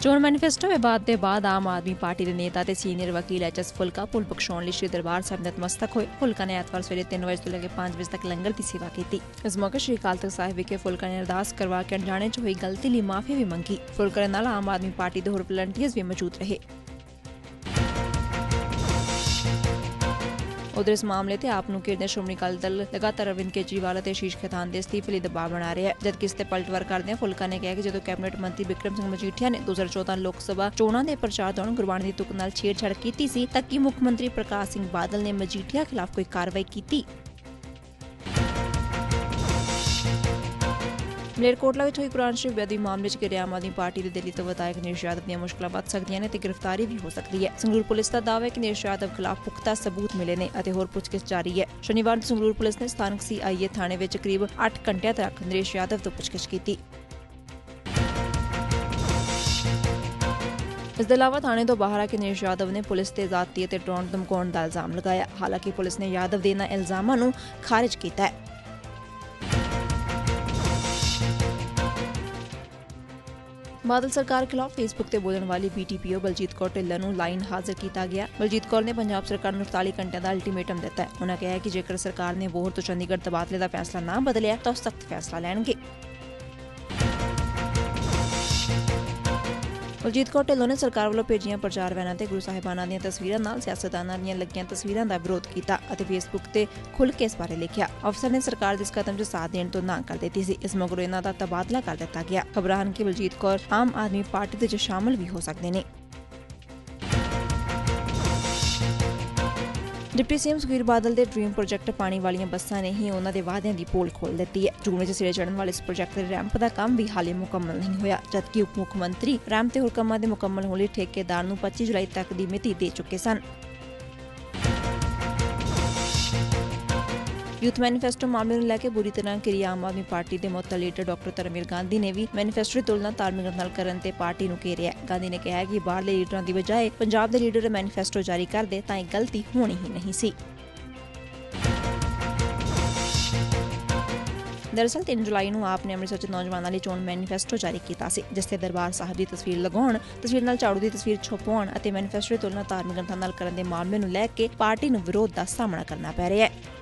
ਚੋਣ ਮੈਨੀਫੈਸਟੋ ਵਿਵਾਦ ਦੇ ਬਾਅਦ ਆਮ ਆਦਮੀ ਪਾਰਟੀ ਦੇ ਨੇਤਾ ਤੇ ਸੀਨੀਅਰ ਵਕੀਲ ਐਚਐਸ ਫੁਲਕਾ ਪੁਲ ਬਖਸ਼ਾਉਣ ਲਈ ਸ਼੍ਰੀ ਦਰਬਾਰ ਸਾਹਿਬ ਨਤਮਸਤਕ ਹੋਏ। ਫੁਲਕਾ ਨੇ ਐਤਵਾਰ ਸਵੇਰੇ 3 ਵਜੇ ਤੋਂ ਲੈ ਕੇ 5 ਵਜੇ ਤੱਕ ਲੰਗਰ ਦੀ ਸੇਵਾ ਕੀਤੀ। ਇਸ ਮੌਕੇ ਸ਼੍ਰੀ ਅਕਾਲ ਤਖਤ ਸਾਹਿਬ ਵਿਖੇ ਫੁਲਕਾ ਨੇ ਅਰਦਾਸ ਕਰਵਾ ਕੇ ਅਣਜਾਣੇ ਚ ਹੋਈ ਗਲਤੀ ਲਈ ਮਾਫੀ ਵੀ ਮੰਗੀ। ਫੁਲਕਾ ਨਾਲ ਆਮ ਆਦਮੀ ਪਾਰਟੀ ਦੇ ਹੋਰ ਵਲੰਟੀਅਰਸ ਵੀ ਮੌਜੂਦ ਰਹੇ। ਉਧਰ ਇਸ ਮਾਮਲੇ ਤੇ ਆਪ ਨੂੰ ਕਿਰਨੇ ਸ਼੍ਰੋਮਣੀ ਅਕਾਲੀ ਦਲ ਲਗਾਤਾਰ ਅਰਵਿੰਦ ਕੇਜਰੀਵਾਲ ਅਤੇ ਸ਼ੀਸ਼ ਖੇਤਾਨ ਦੇ ਅਸਤੀਫੇ ਲਈ ਦਬਾਅ ਬਣਾ ਰਿਹਾ ਹੈ, ਜਦਕਿ ਇਸ ਤੇ ਪਲਟਵਾਰ ਕਰਦਿਆਂ ਫੁਲਕਾ ਨੇ ਕਿਹਾ ਕਿ ਜਦੋਂ ਕੈਬਨਿਟ ਮੰਤਰੀ ਬਿਕਰਮ ਸਿੰਘ ਮਜੀਠੀਆ ਨੇ 2014 ਲੋਕ ਸਭਾ ਚੋਣਾਂ ਦੇ ਪ੍ਰਚਾਰ ਦੌਰਾਨ ਗੁਰਬਾਣੀ ਦੀ ਤੁਕ ਨਾਲ ਛੇੜਛਾੜ ਕੀਤੀ ਸੀ, ਤਾਂ ਕਿ ਮੁੱਖ ਮੰਤਰੀ ਪ੍ਰਕਾਸ਼ ਸਿੰਘ ਬਾਦਲ ਨੇ ਮਜੀਠੀਆ ਖਿਲਾਫ ਕੋਈ ਕਾਰਵਾਈ ਕੀਤੀ? ਮਲੇਰਕੋਟਲਾ ਵਿੱਚ ਹੋਈ ਕੁਰਾਨ ਸ਼ਰੀਫ ਬੇਅਦਬੀ ਮਾਮਲੇ 'ਚ ਘਿਰੇ ਆਮ ਆਦਮੀ ਪਾਰਟੀ ਦੇ ਦਿੱਲੀ ਤੋਂ ਵਿਧਾਇਕ ਨਿਸ਼ ਯਾਦਵ ਦੀਆਂ ਮੁਸ਼ਕਲਾਂ ਵੱਧ ਸਕਦੀਆਂ ਨੇ ਤੇ ਗ੍ਰਿਫਤਾਰੀ ਵੀ ਹੋ ਸਕਦੀ ਹੈ। ਸੰਗਰੂਰ ਪੁਲਿਸ ਦਾ ਦਾਅਵਾ ਹੈ ਕਿ ਨਿਸ਼ ਯਾਦਵ ਖਿਲਾਫ ਪੁਖਤਾ ਸਬੂਤ ਮਿਲੇ ਨੇ ਅਤੇ ਹੋਰ ਪੁੱਛਗਿੱਛ ਜਾਰੀ ਹੈ। ਸ਼ਨੀਵਾਰ ਨੂੰ ਸੰਗਰੂਰ ਪੁਲਿਸ ਨੇ ਸਥਾਨਕ ਸੀਆਈਏ ਥਾਣੇ ਵਿੱਚ ਕਰੀਬ 8 ਘੰਟਿਆਂ ਤੱਕ ਨਿਸ਼ ਯਾਦਵ ਤੋਂ ਪੁੱਛਗਿੱਛ ਕੀਤੀ। ਇਸ ਦੇ ਇਲਾਵਾ ਥਾਣੇ ਤੋਂ ਬਾਹਰ ਆ ਕੇ ਨਰੇਸ਼ ਯਾਦਵ ਨੇ ਪੁਲਿਸ ਤੇ ਜ਼ਾਤੀ ਅਤੇ ਡਰੋਨ ਧਮਕਾਉਣ ਦਾ ਇਲਜ਼ਾਮ ਲਗਾਇਆ। ਹਾਲਾਂਕਿ ਪੁਲਿਸ ਨੇ ਯਾਦਵ ਦੇ ਇਹਨਾਂ ਇਲਜ਼ਾਮਾਂ ਨੂੰ ਖਾਰਜ ਕੀਤਾ ਹੈ। ਬਾਦਲ ਸਰਕਾਰ ਖਿਲਾਫ ਫੇਸਬੁੱਕ ਤੇ ਬੋਲਣ ਵਾਲੀ ਬੀਟੀਪੀਓ ਬਲਜੀਤ ਕੌਰ ਢਿੱਲੋਂ ਨੂੰ ਲਾਈਨ ਹਾਜ਼ਰ ਕੀਤਾ ਗਿਆ। ਬਲਜੀਤ ਕੌਰ ਨੇ ਪੰਜਾਬ ਸਰਕਾਰ ਨੂੰ 48 ਘੰਟਿਆਂ ਦਾ ਅਲਟੀਮੇਟਮ ਦਿੱਤਾ ਹੈ। ਉਹਨਾਂ ਕਿਹਾ ਕਿ ਜੇਕਰ ਸਰਕਾਰ ਨੇ ਬੋਹਰ ਤੋਂ ਚੰਡੀਗੜ੍ਹ ਤਬਾਦਲੇ ਦਾ ਫੈਸਲਾ ਨਾ ਬਦਲਿਆ, ਤਾਂ ਉਹ ਸਖਤ ਫੈਸਲਾ ਲੈਣਗੇ। ਬਲਜੀਤ ਕੌਰ ਢਿੱਲੋਂ ਨੇ ਸਰਕਾਰ ਵੱਲੋਂ ਭੇਜੀਆਂ ਪ੍ਰਚਾਰ ਵੈਨਾਂ ਤੇ ਗੁਰੂ ਸਾਹਿਬਾਨਾਂ ਦੀਆਂ ਤਸਵੀਰਾਂ ਨਾਲ ਸਿਆਸਤਦਾਨਾਂ ਦੀਆਂ ਲੱਗੀਆਂ ਤਸਵੀਰਾਂ ਦਾ ਵਿਰੋਧ ਕੀਤਾ ਅਤੇ ਫੇਸਬੁੱਕ ਤੇ ਖੁੱਲ੍ਹ ਕੇ ਇਸ ਬਾਰੇ ਲਿਖਿਆ। ਅਫਸਰ ਨੇ ਸਰਕਾਰ ਦੇ ਇਸ ਕਦਮ 'ਚ ਸਾਥ ਦੇਣ ਤੋਂ ਨਾ ਕਰ ਦਿੱਤੀ ਸੀ। ਇਸ ਮਗਰੋਂ ਇਹਨਾਂ ਦਾ ਤਬਾਦਲਾ ਕਰ ਦਿੱਤਾ ਗਿਆ। ਖਬਰਾਂ ਹਨ ਕਿ ਬਲਜੀਤ ਕੌਰ ਆਮ ਆਦਮੀ ਪਾਰਟੀ ਦੇ 'ਚ ਸ਼ਾਮਲ ਵੀ ਹੋ ਸਕਦੇ ਨੇ। ਡਿਪਟੀ ਸੀਐਮ ਸੁਖਬੀਰ ਬਾਦਲ ਦੇ ਡ੍ਰੀਮ ਪ੍ਰੋਜੈਕਟ ਪਾਣੀ ਵਾਲੀਆਂ ਬੱਸਾਂ ਨੇ ਹੀ ਉਹਨਾਂ ਦੇ ਵਾਅਦਿਆਂ ਦੀ ਪੋਲ ਖੋਲ ਦਿੱਤੀ ਹੈ। ਜੂਨ ਵਿੱਚ ਸਿਰੇ ਚੜਨ ਵਾਲੇ ਇਸ ਪ੍ਰੋਜੈਕਟ ਦੇ ਰੈਂਪ ਦਾ ਕੰਮ ਵੀ ਹਾਲੇ ਮੁਕੰਮਲ ਨਹੀਂ ਹੋਇਆ, ਜਦਕਿ ਉਪ ਮੁੱਖ ਮੰਤਰੀ ਰੈਂਪ ਤੇ ਹੋਰ ਕੰਮਾਂ ਦੇ ਮੁਕੰਮਲ ਹੋਣ ਲਈ ਠੇਕੇਦਾਰ ਨੂੰ 25 ਜੁਲਾਈ ਤੱਕ ਦੀ ਮਿਤੀ ਦੇ ਚੁੱਕੇ ਸਨ। ਯੂਥ ਮੈਨੀਫੈਸਟੋ ਮਾਮਲੇ ਨੂੰ ਲੈ ਕੇ ਬੁਰੀ ਤਰ੍ਹਾਂ ਘਿਰੀ ਆਮ ਆਦਮੀ ਪਾਰਟੀ ਦੇ ਮੁੱਤਲ ਲੀਡਰ ਡਾਕਟਰ ਧਰਮਵੀਰ ਗਾਂਧੀ ਨੇ ਵੀ ਮੈਨੀਫੈਸਟੋ ਦੀ ਤੁਲਨਾ ਧਾਰਮਿਕ ਨਾਲ ਕਰਨ ਤੇ ਪਾਰਟੀ ਨੂੰ ਘੇਰਿਆ ਗਾਂਧੀ ਨੇ ਕਿਹਾ ਕਿ ਬਾਹਰਲੇ ਲੀਡਰਾਂ ਦੀ ਬਜਾਏ ਪੰਜਾਬ ਦੇ ਲੀਡਰ ਮੈਨੀਫੈਸਟੋ ਜਾਰੀ ਕਰਦੇ ਤਾਂ ਇਹ ਗਲਤੀ ਹੋਣੀ ਹੀ ਨਹੀਂ ਸੀ। ਦਰਅਸਲ 3 ਜੁਲਾਈ ਨੂੰ ਆਪ ਨੇ ਅੰਮ੍ਰਿਤਸਰ 'ਚ ਨੌਜਵਾਨਾਂ ਲਈ ਚੋਣ ਮੈਨੀਫੈਸਟੋ ਜਾਰੀ ਕੀਤਾ ਸੀ, ਜਿਸ ਤੇ ਦਰਬਾਰ ਸਾਹਿਬ ਦੀ ਤਸਵੀਰ ਲਗਾਉਣ, ਤਸਵੀਰ ਨਾਲ ਝਾੜੂ ਦੀ ਤਸਵੀਰ ਛੁਪਾਉਣ ਅਤੇ ਮੈਨੀਫੈਸਟੋ ਦੀ ਤੁਲਨਾ ਧਾਰਮਿਕ ਗ੍ਰੰਥਾਂ ਨਾਲ ਕਰਨ ਦੇ ਮਾਮਲੇ ਨੂੰ ਲੈ ਕੇ ਪਾਰਟੀ ਨੂੰ ਵਿਰੋਧ ਦਾ ਸਾਹਮਣਾ ਕਰਨਾ ਪੈ ਰਿਹਾ ਹੈ।